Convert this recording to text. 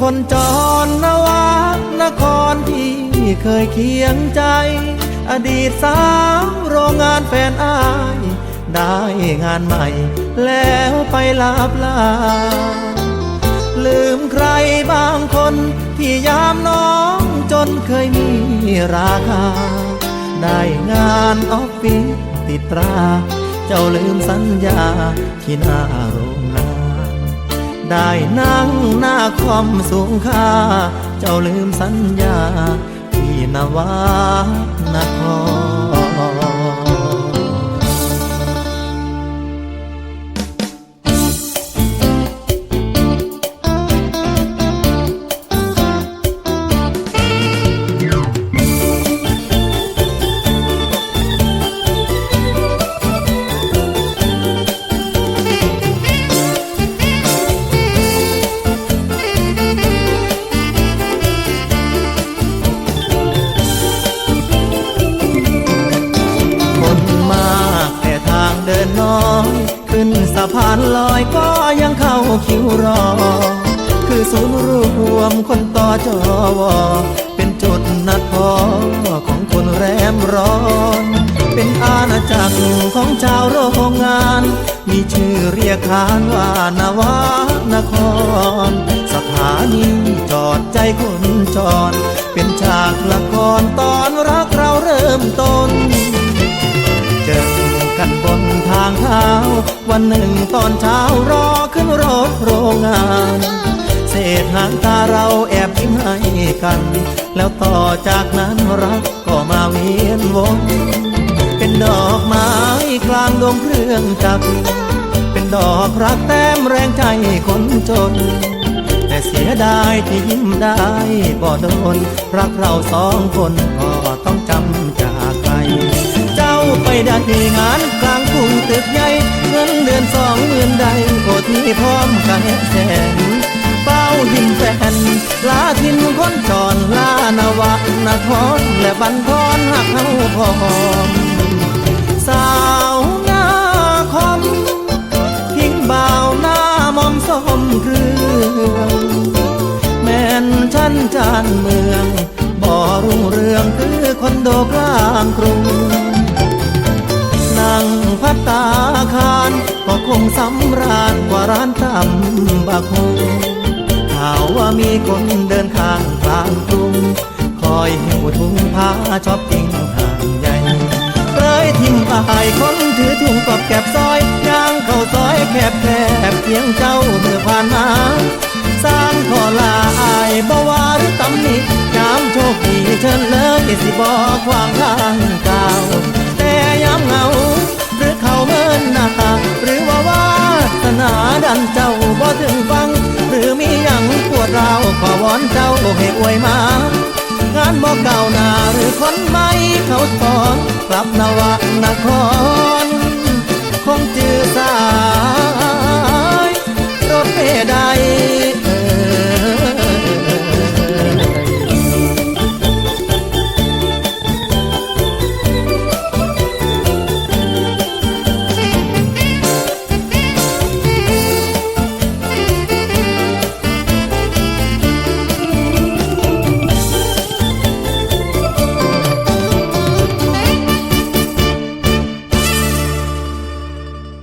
คนจรนวานครที่เคยเคียงใจ อดีตสาวโรงงานแฟนอาย ได้งานใหม่ แล้วไปลาบลา ลืมใครบางคนที่ยามน้องจนเคยมีราคา ได้งานออฟฟิศติดตรา เจ้าลืมสัญญาที่หน้าโร ได้นั่งหน้าคอมสูงค่า เจ้าลืมสัญญาที่นวานคร ขึ้นสะพานลอยก็ยังเข้าคิวรอ คือศูนย์รวมคนต่อจอวอเป็นจุดนัดพอของคนแรมร้อน เป็นอาณาจักรของชาวโรงงาน มีชื่อเรียกขานว่านวานคร สถานีจอดใจคนจรเป็นฉากละครต่อ วันหนึ่งตอนเช้ารอขึ้นรถโรงงาน เศษหางตาเราแอบยิ้มให้กัน แล้วต่อจากนั้นรักก็มาเวียนวนเป็นดอกไม้กลางดงเครื่องจักรเป็นดอกรักแต้มแรงใจคนจน แต่เสียดายที่ยิ้มได้บ่โดน รักเราสองคนก็ต้องจำจากไป เจ้าไปได้งานกลางกรุงตึกใหญ่ เดือนสองหมื่นใดโอที่พร้อมกันแสนเป้าหินแฟนลาทินคนจรลานาวะนครและบันทอนหักเฮาพร้อมสาวหน้าคอมทิ้งบ่าวหน้ามอมสมเครื่องแม่นชั้นจานเมืองบ่อรุ่งเรืองคือคนโดกลางกรุง สำราญกว่าร้านตำบักฮงข่าวว่ามีคนเดินข้างกลางกรุง คอยหิวถุงผ้าชอบกินห่างใหญ่เลยทิ้งอายคนถือถุงกอบแก็บซอยย่างเข้าซอยแคบแคบเพียงเจ้าเมื่อผ่านมาสร้างขอลาอายบ่วาหรือตำหนิยามโชคดีเชิญเลยสิบ่ขวางทาง บอกให้อวยมางานบอกเก่าหนาหรือคนใหม่เขาสอนกลับนวะนคร